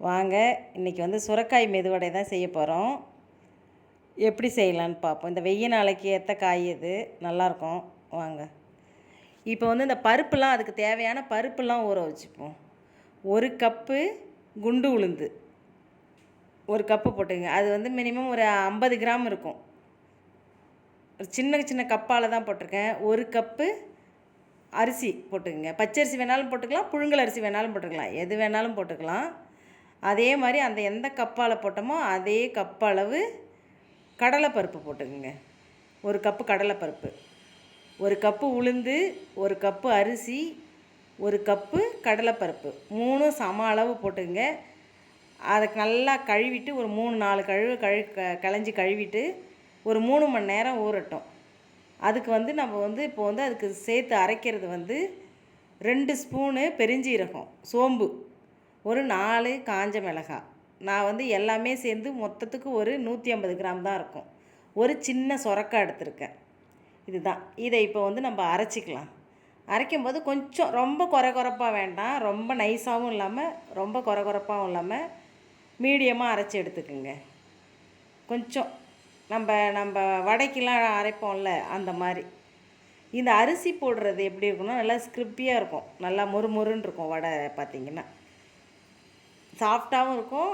வாங்க இன்றைக்கி வந்து சுரக்காய் மெதுவடை தான் செய்ய போகிறோம் எப்படி செய்யலான்னு பார்ப்போம். இந்த வெய்ய நாளைக்கு ஏற்ற காய் இது நல்லாயிருக்கும் வாங்க. இப்போ வந்து இந்த பருப்புலாம் அதுக்கு தேவையான பருப்புலாம் ஊற வச்சுப்போம். ஒரு கப்பு குண்டு உளுந்து. ஒரு கப்பு போட்டுங்க. அது வந்து மினிமம் ஒரு ஐம்பது கிராம் இருக்கும். ஒரு சின்ன சின்ன கப்பால் தான் போட்டிருக்கேன். ஒரு கப்பு அரிசி போட்டுக்கோங்க. பச்சரிசி வேணாலும் போட்டுக்கலாம். புழுங்கல் அரிசி வேணாலும் போட்டுக்கலாம். எது வேணாலும் போட்டுக்கலாம். அதே மாதிரி அந்த எந்த கப்பால் போட்டோமோ அதே கப்பளவு கடலைப்பருப்பு போட்டுக்கோங்க. ஒரு கப்பு கடலைப்பருப்பு. ஒரு கப்பு உளுந்து ஒரு கப்பு அரிசி ஒரு கப்பு கடலைப்பருப்பு. மூணும் சம அளவு போட்டுக்கோங்க. அதை நல்லா கழுவிட்டு ஒரு மூணு நாலு கழுவு கழு க களைஞ்சி கழுவிட்டு ஒரு மூணு மணி நேரம் ஊறட்டும். அதுக்கு வந்து நம்ம வந்து இப்போ வந்து அதுக்கு சேர்த்து அரைக்கிறது வந்து ரெண்டு ஸ்பூனு பெருஞ்சீரகம் சோம்பு. ஒரு நாலு காஞ்ச மிளகாய் நான் வந்து எல்லாமே சேர்ந்து மொத்தத்துக்கு ஒரு நூற்றி ஐம்பது கிராம் தான் இருக்கும். ஒரு சின்ன சொரக்காய் எடுத்திருக்கேன். இதுதான். இதை இப்போ வந்து நம்ம அரைச்சிக்கலாம். அரைக்கும்போது கொஞ்சம் ரொம்ப குறை குறைப்பாக வேண்டாம். ரொம்ப நைஸாகவும் இல்லாமல் ரொம்ப குறை குறைப்பாகவும் இல்லாமல் மீடியமாக அரைச்சி எடுத்துக்கோங்க. கொஞ்சம் நம்ம நம்ம வடைக்கெலாம் அரைப்போம்ல அந்த மாதிரி. இந்த அரிசி போடுறது எப்படி இருக்குன்னா நல்லா ஸ்கிரிப்பியாக இருக்கும். நல்லா மொறு மொறுன்னு இருக்கும் வடை பார்த்திங்கன்னா. சாஃப்டாகவும் இருக்கும்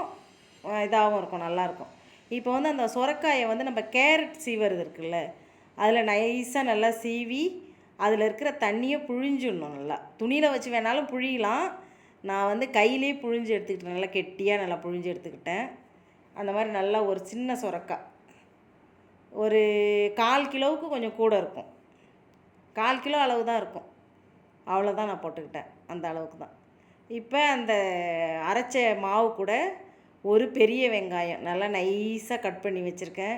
இதாகவும் இருக்கும் நல்லாயிருக்கும் இப்போ வந்து அந்த சுரக்காயை வந்து நம்ம கேரட் சீவறது இருக்குல்ல அதில் நைஸாக நல்லா சீவி அதில் இருக்கிற தண்ணியை புழிஞ்சிடணும் நல்லா. துணியில் வச்சு வேணாலும் புழியலாம். நான் வந்து கையிலே புழிஞ்சு எடுத்துக்கிட்டேன் நல்லா கெட்டியாக நல்லா புழிஞ்சு எடுத்துக்கிட்டேன். அந்த மாதிரி நல்லா ஒரு சின்ன சுரக்காய் ஒரு கால் கிலோவுக்கு கொஞ்சம் கூட இருக்கும். கால் கிலோ அளவு தான் இருக்கும். அவ்வளோதான் நான் போட்டுக்கிட்டேன் அந்த அளவுக்கு தான். இப்போ அந்த அரைச்ச மாவு கூட ஒரு பெரிய வெங்காயம் நல்லா நைஸாக கட் பண்ணி வச்சுருக்கேன்.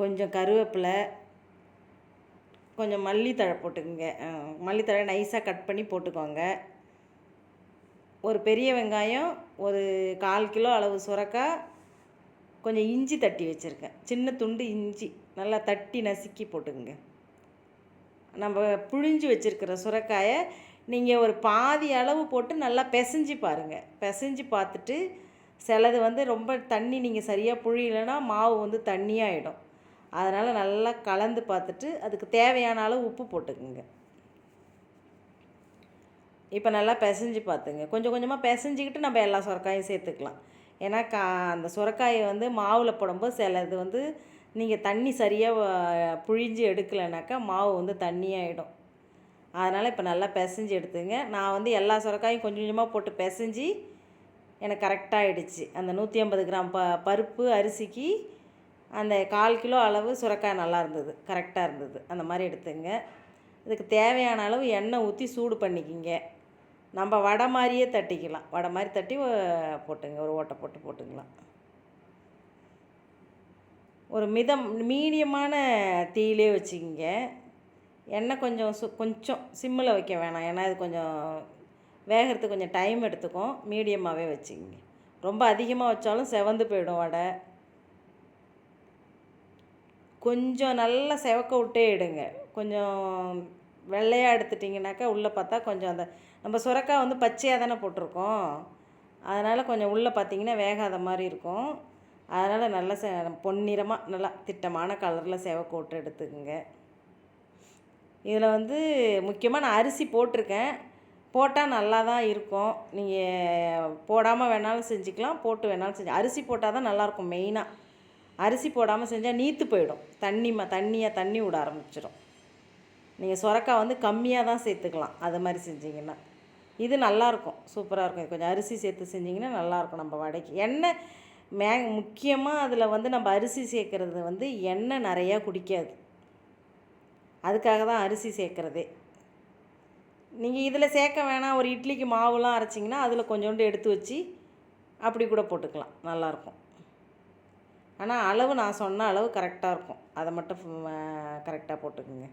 கொஞ்சம் கருவேப்பிலை கொஞ்சம் மல்லித்தழை போட்டுக்கோங்க. மல்லித்தழை நைஸாக கட் பண்ணி போட்டுக்கோங்க. ஒரு பெரிய வெங்காயம் ஒரு கால் கிலோ அளவு சுரக்காய் கொஞ்சம் இஞ்சி தட்டி வச்சுருக்கேன். சின்ன துண்டு இஞ்சி நல்லா தட்டி நசுக்கி போட்டுக்கோங்க. நம்ம புழிஞ்சு வச்சுருக்கிற சுரக்காயை நீங்கள் ஒரு பாதி அளவு போட்டு நல்லா பிசைஞ்சு பாருங்கள் பிசைஞ்சு பார்த்துட்டு சிலது வந்து ரொம்ப தண்ணி நீங்கள் சரியாக புழியலைன்னா மாவு வந்து தண்ணியாகிடும் அதனால் நல்லா கலந்து பார்த்துட்டு அதுக்கு தேவையான அளவு உப்பு போட்டுக்குங்க. இப்போ நல்லா பிசைஞ்சு பார்த்துங்க. கொஞ்சம் கொஞ்சமாக பிசைஞ்சிக்கிட்டு நம்ம எல்லா சுரக்காயும் சேர்த்துக்கலாம். ஏன்னா கா அந்த சுரக்காயை வந்து மாவில் போடும்போது சிலது வந்து நீங்கள் தண்ணி சரியாக புழிஞ்சு எடுக்கலைனாக்கா மாவு வந்து தண்ணியாகிடும் அதனால் இப்போ நல்லா பிசைஞ்சு எடுத்துங்க. நான் வந்து எல்லா சுரக்காயும் கொஞ்சம் கொஞ்சமாக போட்டு பிசைஞ்சு எனக்கு கரெக்டாகிடுச்சு அந்த நூற்றி ஐம்பது கிராம் ப பருப்பு அரிசிக்கு அந்த கால் கிலோ அளவு சுரக்காய் நல்லா இருந்தது. கரெக்டாக இருந்தது. அந்த மாதிரி எடுத்துங்க. இதுக்கு தேவையான அளவு எண்ணெய் ஊற்றி சூடு பண்ணிக்கிங்க. நம்ம வடை மாதிரியே தட்டிக்கலாம். வடை மாதிரி தட்டி போட்டுங்க. ஒரு ஓட்டை போட்டு போட்டுக்கலாம். ஒரு மிதம் மீடியமான தீயிலே வச்சுக்கிங்க. எண்ணெய் கொஞ்சம் சு கொஞ்சம் சிம்மில் வைக்க வேணாம். ஏன்னா இது கொஞ்சம் வேகிறதுக்கு கொஞ்சம் டைம் எடுத்துக்கும். மீடியமாகவே வச்சுக்கிங்க. ரொம்ப அதிகமாக வச்சாலும் செவந்து போயிடும் வடை. கொஞ்சம் நல்லா செவக்க விட்டே எடுங்க கொஞ்சம் வெள்ளையாக எடுத்துட்டிங்கனாக்கா உள்ளே பார்த்தா கொஞ்சம் அந்த நம்ம சுரக்காய் வந்து பச்சையாக தானே போட்டிருக்கோம். அதனால் கொஞ்சம் உள்ளே பார்த்தீங்கன்னா வேகாத மாதிரி இருக்கும். அதனால் நல்லா செ பொன்னிறமாக நல்லா திட்டமான கலரில் செவக்க விட்டு எடுத்துக்கோங்க. இதில் வந்து முக்கியமாக நான் அரிசி போட்டிருக்கேன். போட்டால் நல்லா தான் இருக்கும். நீங்கள் போடாமல் வேணாலும் செஞ்சுக்கலாம் போட்டு வேணாலும் செஞ்சு அரிசி போட்டால் தான் நல்லாயிருக்கும் மெயினாக. அரிசி போடாமல் செஞ்சால் நீத்து போயிடும். தண்ணி ம தண்ணியாக தண்ணி விட ஆரம்பிச்சிடும். நீங்கள் சுரக்காய் வந்து கம்மியாக தான் சேர்த்துக்கலாம் அது மாதிரி செஞ்சிங்கன்னா. இது நல்லாயிருக்கும் சூப்பராக இருக்கும். கொஞ்சம் அரிசி சேர்த்து செஞ்சிங்கன்னா நல்லாயிருக்கும் நம்ம வடைக்கு. எண்ணெய் மே முக்கியமாக அதில் வந்து நம்ம அரிசி சேர்க்குறது வந்து எண்ணெய் நிறையா குடிக்காது. அதுக்காக தான் அரிசி சேர்க்குறதே. நீங்கள் இதில் சேர்க்க வேணாம் ஒரு இட்லிக்கு மாவுலாம் அரைச்சிங்கன்னா அதில் கொஞ்சோண்டு எடுத்து வச்சு அப்படி கூட போட்டுக்கலாம். நல்லாயிருக்கும் ஆனால் அளவு நான் சொன்ன அளவு கரெக்டாக இருக்கும். அதை மட்டும் கரெக்டாக போட்டுக்குங்க.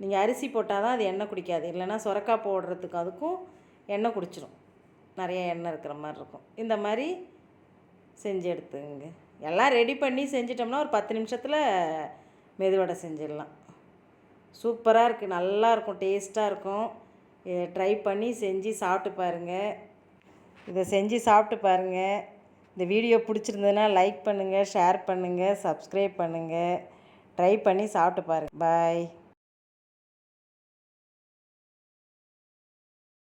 நீங்கள் அரிசி போட்டால் தான் அது எண்ணெய் குடிக்காது. இல்லைன்னா சுரக்காய் போடுறதுக்கு அதுக்கும் எண்ணெய் குடிச்சிடும் நிறைய எண்ணெய் இருக்கிற மாதிரி இருக்கும். இந்த மாதிரி செஞ்சு எடுத்துங்க எல்லாம் ரெடி பண்ணி செஞ்சிட்டோம்னா ஒரு பத்து நிமிஷத்தில் மெதுவடை செஞ்சிடலாம். சூப்பராக இருக்குது நல்லா இருக்கும் டேஸ்ட்டாக இருக்கும். ட்ரை பண்ணி செஞ்சு சாப்பிட்டு பாருங்கள் இதை செஞ்சு சாப்பிட்டு பாருங்கள் இந்த வீடியோ பிடிச்சிருந்ததுன்னா லைக் பண்ணுங்கள் ஷேர் பண்ணுங்கள் சப்ஸ்கிரைப் பண்ணுங்கள் ட்ரை பண்ணி சாப்பிட்டு பாருங்கள் பாய்